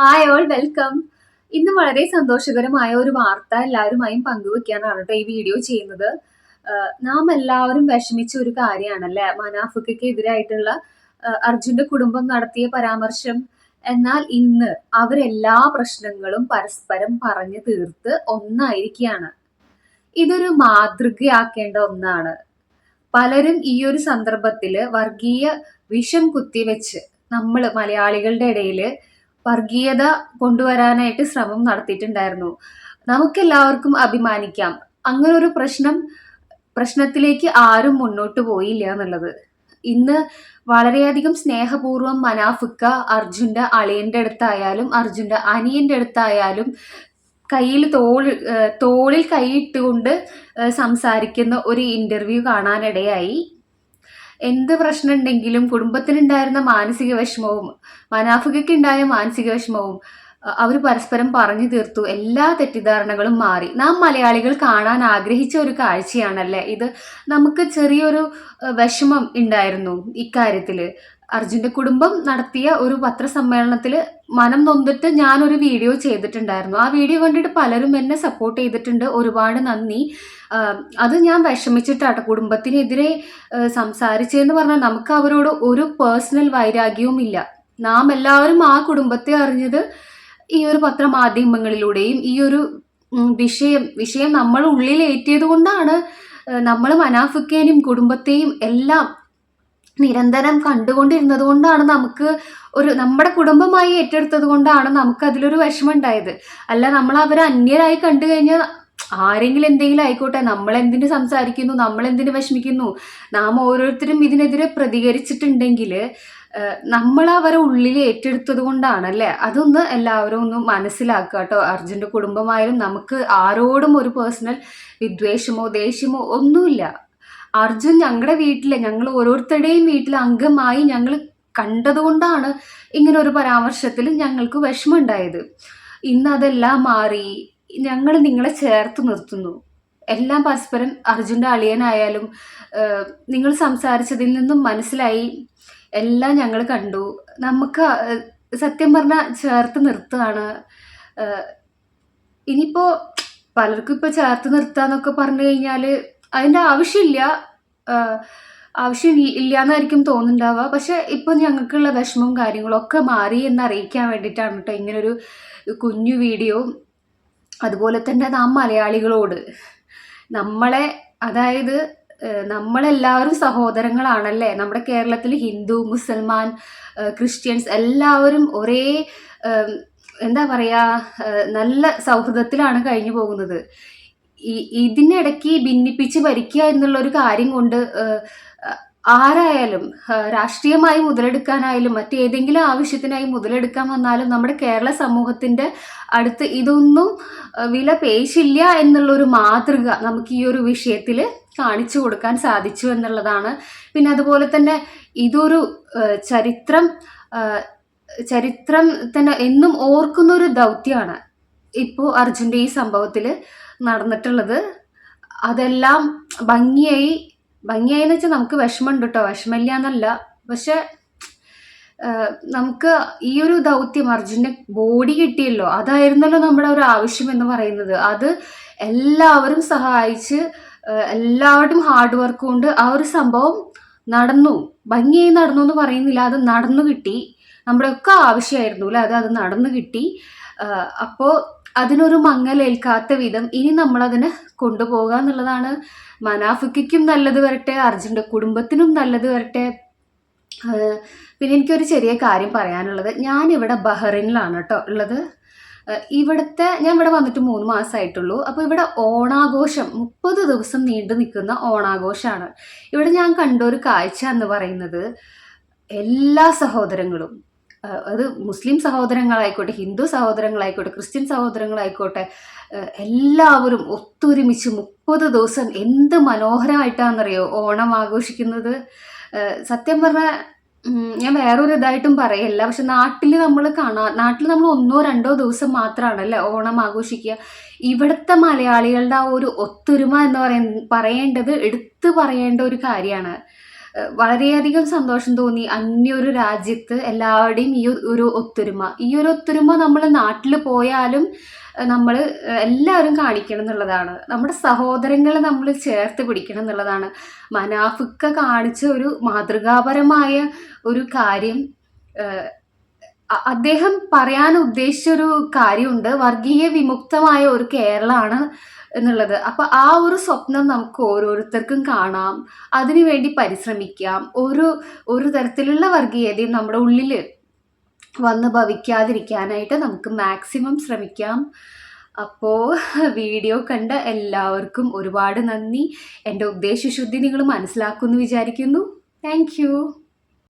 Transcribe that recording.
Hi all welcome ഇന്ന് വളരെ സന്തോഷകരമായ ഒരു വാർത്ത എല്ലാവരുമായും പങ്കുവെക്കാനാണ് കേട്ടോ ഈ വീഡിയോ ചെയ്യുന്നത്. നാം എല്ലാവരും വിഷമിച്ച ഒരു കാര്യമാണല്ലേ? മനാഫിക്കയ്ക്ക് എതിരായിട്ടുള്ള ആഹ് അർജുന്റെ കുടുംബം നടത്തിയ പരാമർശം. എന്നാൽ ഇന്ന് അവരെല്ലാ പ്രശ്നങ്ങളും പരസ്പരം പറഞ്ഞു തീർത്ത് ഒന്നായിരിക്കുകയാണ്. ഇതൊരു മാതൃകയാക്കേണ്ട ഒന്നാണ്. പലരും ഈ ഒരു സന്ദർഭത്തിൽ വർഗീയ വിഷം കുത്തിവെച്ച് നമ്മൾ മലയാളികളുടെ ഇടയിൽ വർഗീയത കൊണ്ടുവരാനായിട്ട് ശ്രമം നടത്തിയിട്ടുണ്ടായിരുന്നു. നമുക്കെല്ലാവർക്കും അഭിമാനിക്കാം. അങ്ങനെ ഒരു പ്രശ്നം പ്രശ്നത്തിലേക്ക് ആരും മുന്നോട്ട് പോയില്ല എന്നുള്ളത്. ഇന്ന് വളരെയധികം സ്നേഹപൂർവം മനാഫുക്ക അർജുന്റെ അളിയന്റെ അടുത്തായാലും അർജുന്റെ അനിയന്റെ അടുത്തായാലും കയ്യിൽ തോൾ തോളിൽ കൈയിട്ടുകൊണ്ട് സംസാരിക്കുന്ന ഒരു ഇന്റർവ്യൂ കാണാനിടയായി. എന്ത് പ്രശ്നം ഉണ്ടെങ്കിലും കുടുംബത്തിനുണ്ടായിരുന്ന മാനസിക വിഷമവും മനാഫികയ്ക്ക് ഉണ്ടായ മാനസിക വിഷമവും അവർ പരസ്പരം പറഞ്ഞു തീർത്തു. എല്ലാ തെറ്റിദ്ധാരണകളും മാറി. നാം മലയാളികൾ കാണാൻ ആഗ്രഹിച്ച ഒരു കാഴ്ചയാണല്ലേ? ഇത് നമുക്ക് ചെറിയൊരു വിഷമം ഉണ്ടായിരുന്നു ഇക്കാര്യത്തിൽ. അർജുന്റെ കുടുംബം നടത്തിയ ഒരു പത്രസമ്മേളനത്തിൽ മനം നൊന്നിട്ട് ഞാനൊരു വീഡിയോ ചെയ്തിട്ടുണ്ടായിരുന്നു. ആ വീഡിയോ കണ്ടിട്ട് പലരും എന്നെ സപ്പോർട്ട് ചെയ്തിട്ടുണ്ട്. ഒരുപാട് നന്ദി. അത് ഞാൻ വിഷമിച്ചിട്ടാട്ടോ കുടുംബത്തിനെതിരെ സംസാരിച്ചതെന്ന് പറഞ്ഞാൽ നമുക്ക് അവരോട് ഒരു പേഴ്സണൽ വൈരാഗ്യവും ഇല്ല. നാം എല്ലാവരും ആ കുടുംബത്തെ അറിഞ്ഞത് ഈ ഒരു പത്രമാധ്യമങ്ങളിലൂടെയും ഈ ഒരു വിഷയം വിഷയം നമ്മൾ ഉള്ളിൽ ഏറ്റിയത് കൊണ്ടാണ് നമ്മൾ മനാഫുക്കേനും കുടുംബത്തെയും എല്ലാം നിരന്തരം കണ്ടുകൊണ്ടിരുന്നത് കൊണ്ടാണ് നമുക്ക് ഒരു നമ്മുടെ കുടുംബമായി ഏറ്റെടുത്തത് കൊണ്ടാണ് നമുക്ക് അതിലൊരു വിഷമം ഉണ്ടായത് അല്ല നമ്മൾ അവരെ അന്യരായി കണ്ടു കഴിഞ്ഞാൽ ആരെങ്കിലും എന്തെങ്കിലും ആയിക്കോട്ടെ നമ്മൾ എന്തിനു സംസാരിക്കുന്നു നമ്മൾ എന്തിനു വിഷമിക്കുന്നു നാം ഓരോരുത്തരും ഇതിനെതിരെ പ്രതികരിച്ചിട്ടുണ്ടെങ്കിൽ നമ്മൾ അവരെ ഉള്ളിൽ ഏറ്റെടുത്തത് കൊണ്ടാണ് അല്ലേ? അതൊന്ന് എല്ലാവരും ഒന്ന് മനസ്സിലാക്കുക കേട്ടോ. അർജുന്റെ കുടുംബമായാലും നമുക്ക് ആരോടും ഒരു പേഴ്സണൽ വിദ്വേഷമോ ദേഷ്യമോ ഒന്നുമില്ല. അർജുൻ ഞങ്ങളുടെ വീട്ടിലെ ഞങ്ങൾ ഓരോരുത്തരുടെയും വീട്ടിലെ അംഗമായി ഞങ്ങൾ കണ്ടതുകൊണ്ടാണ് ഇങ്ങനെ ഒരു പരാമർശത്തിൽ ഞങ്ങൾക്ക് വിഷമമുണ്ടായത്. ഇന്ന് അതെല്ലാം മാറി. ഞങ്ങൾ നിങ്ങളെ ചേർത്ത് നിർത്തുന്നു. എല്ലാം പരസ്പരം അർജുന്റെ അളിയനായാലും നിങ്ങൾ സംസാരിച്ചതിൽ നിന്നും മനസ്സിലായി. എല്ലാം ഞങ്ങൾ കണ്ടു. നമുക്ക് സത്യം പറഞ്ഞാൽ ചേർത്ത് നിർത്തുകയാണ്. ഇനിയിപ്പോൾ പലർക്കും ഇപ്പോൾ ചേർത്ത് നിർത്തുക എന്നൊക്കെ പറഞ്ഞു കഴിഞ്ഞാൽ അതിന്റെ ആവശ്യമില്ല. ആവശ്യം ഇല്ലാന്നായിരിക്കും തോന്നുന്നുണ്ടാവുക. പക്ഷെ ഇപ്പൊ ഞങ്ങൾക്കുള്ള വിഷമവും കാര്യങ്ങളും ഒക്കെ മാറി എന്ന് അറിയിക്കാൻ വേണ്ടിയിട്ടാണ് കേട്ടോ ഇങ്ങനൊരു കുഞ്ഞു വീഡിയോ. അതുപോലെ തന്നെ നാം മലയാളികളോട്. നമ്മളെ അതായത് നമ്മളെല്ലാവരും സഹോദരങ്ങളാണല്ലേ? നമ്മുടെ കേരളത്തിൽ ഹിന്ദു മുസൽമാൻ ക്രിസ്ത്യൻസ് എല്ലാവരും ഒരേ എന്താ പറയുക നല്ല സൗഹൃദത്തിലാണ് കഴിഞ്ഞു പോകുന്നത്. ഇതിനിടയ്ക്ക് ഭിന്നിപ്പിച്ച് ഭരിക്കുക എന്നുള്ള ഒരു കാര്യം കൊണ്ട് ആരായാലും രാഷ്ട്രീയമായി മുതലെടുക്കാനായാലും മറ്റേതെങ്കിലും ആവശ്യത്തിനായി മുതലെടുക്കാൻ വന്നാലും നമ്മുടെ കേരള സമൂഹത്തിന്റെ അടുത്ത് ഇതൊന്നും വില പേശില്ല എന്നുള്ളൊരു മാതൃക നമുക്ക് ഈ ഒരു വിഷയത്തിൽ കാണിച്ചു കൊടുക്കാൻ സാധിച്ചു എന്നുള്ളതാണ്. പിന്നെ അതുപോലെ തന്നെ ഇതൊരു ചരിത്രം ചരിത്രം തന്നെ എന്നും ഓർക്കുന്ന ഒരു ദൗത്യമാണ്. ഇപ്പോൾ അർജുന്റെ ഈ സംഭവത്തിൽ നടന്നിട്ടുള്ളത്. അതെല്ലാം ഭംഗിയായി ഭംഗിയായി എന്ന് വെച്ചാൽ നമുക്ക് വിഷമമുണ്ട് കേട്ടോ വിഷമില്ല എന്നല്ല പക്ഷെ നമുക്ക് ഈ ഒരു ദൗത്യം അർജുന്റെ ബോഡി കിട്ടിയല്ലോ അതായിരുന്നല്ലോ നമ്മുടെ ഒരു ആവശ്യം എന്ന് പറയുന്നത്. അത് എല്ലാവരും സഹായിച്ച് എല്ലാവരുടെയും ഹാർഡ് വർക്ക് കൊണ്ട് ആ ഒരു സംഭവം നടന്നു. ഭംഗിയായി നടന്നു എന്ന് പറയുന്നില്ല. അത് നടന്നു കിട്ടി. നമ്മുടെയൊക്കെ ആവശ്യമായിരുന്നു അല്ലേ? അത് അത് നടന്നു കിട്ടി. അപ്പോൾ അപ്പോ അതിനൊരു മങ്ങലേൽക്കാത്ത വിധം ഇനി നമ്മളതിനെ കൊണ്ടുപോകുക എന്നുള്ളതാണ് മനാഫിക്കും നല്ലത് വരട്ടെ അർജുന്റെ കുടുംബത്തിനും നല്ലത് വരട്ടെ. പിന്നെ എനിക്കൊരു ചെറിയ കാര്യം പറയാനുള്ളത്. ഞാനിവിടെ ബഹ്റിനിലാണ് കേട്ടോ ഉള്ളത്. ഇവിടുത്തെ ഞാൻ ഇവിടെ വന്നിട്ട് മൂന്ന് മാസമായിട്ടുള്ളൂ അപ്പോൾ ഇവിടെ ഓണാഘോഷം മുപ്പത് ദിവസം നീണ്ടു നിൽക്കുന്ന ഓണാഘോഷമാണ്. ഇവിടെ ഞാൻ കണ്ട ഒരു കാഴ്ച എന്ന് പറയുന്നത് എല്ലാ സഹോദരങ്ങളും അത് മുസ്ലിം സഹോദരങ്ങളായിക്കോട്ടെ ഹിന്ദു സഹോദരങ്ങളായിക്കോട്ടെ ക്രിസ്ത്യൻ സഹോദരങ്ങളായിക്കോട്ടെ എല്ലാവരും ഒത്തൊരുമിച്ച് മുപ്പത് ദിവസം എന്ത് മനോഹരമായിട്ടാണെന്നറിയോ ഓണം ആഘോഷിക്കുന്നത്? സത്യം പറഞ്ഞാൽ ഞാൻ വേറൊരു ഇതായിട്ടും പറയല്ല. പക്ഷെ നാട്ടിൽ നമ്മൾ കാണാ നാട്ടിൽ നമ്മൾ ഒന്നോ രണ്ടോ ദിവസം മാത്രമാണല്ലേ ഓണം ആഘോഷിക്കുക. ഇവിടുത്തെ മലയാളികളുടെ ആ ഒരു ഒത്തൊരുമ എന്ന് പറയുന്ന പറയേണ്ടത് എടുത്തു പറയേണ്ട ഒരു കാര്യമാണ്. വളരെയധികം സന്തോഷം തോന്നി അന്യൊരു രാജ്യത്ത് എല്ലാവരുടെയും ഈ ഒരു ഒത്തൊരുമ. ഈ ഒരു ഒത്തൊരുമ നമ്മൾ നാട്ടിൽ പോയാലും നമ്മൾ എല്ലാവരും കാണിക്കണം എന്നുള്ളതാണ്. നമ്മുടെ സഹോദരങ്ങളെ നമ്മൾ ചേർത്ത് പിടിക്കണം എന്നുള്ളതാണ്. മനാഫിക്ക കാണിച്ച ഒരു മാതൃകാപരമായ ഒരു കാര്യം അദ്ദേഹം പറയാൻ ഉദ്ദേശിച്ച ഒരു കാര്യമുണ്ട്. വർഗീയ വിമുക്തമായ ഒരു കേരളമാണ് എന്നുള്ളത്. അപ്പൊ ആ ഒരു സ്വപ്നം നമുക്ക് ഓരോരുത്തർക്കും കാണാം. അതിനുവേണ്ടി പരിശ്രമിക്കാം. ഒരു ഒരു തരത്തിലുള്ള വർഗീയതയും നമ്മുടെ ഉള്ളിൽ വന്ന് ഭവിക്കാതിരിക്കാനായിട്ട് നമുക്ക് മാക്സിമം ശ്രമിക്കാം. അപ്പോൾ വീഡിയോ കണ്ട എല്ലാവർക്കും ഒരുപാട് നന്ദി. എന്റെ ഉദ്ദേശശുദ്ധി നിങ്ങൾ മനസ്സിലാക്കുമെന്ന് വിചാരിക്കുന്നു. താങ്ക്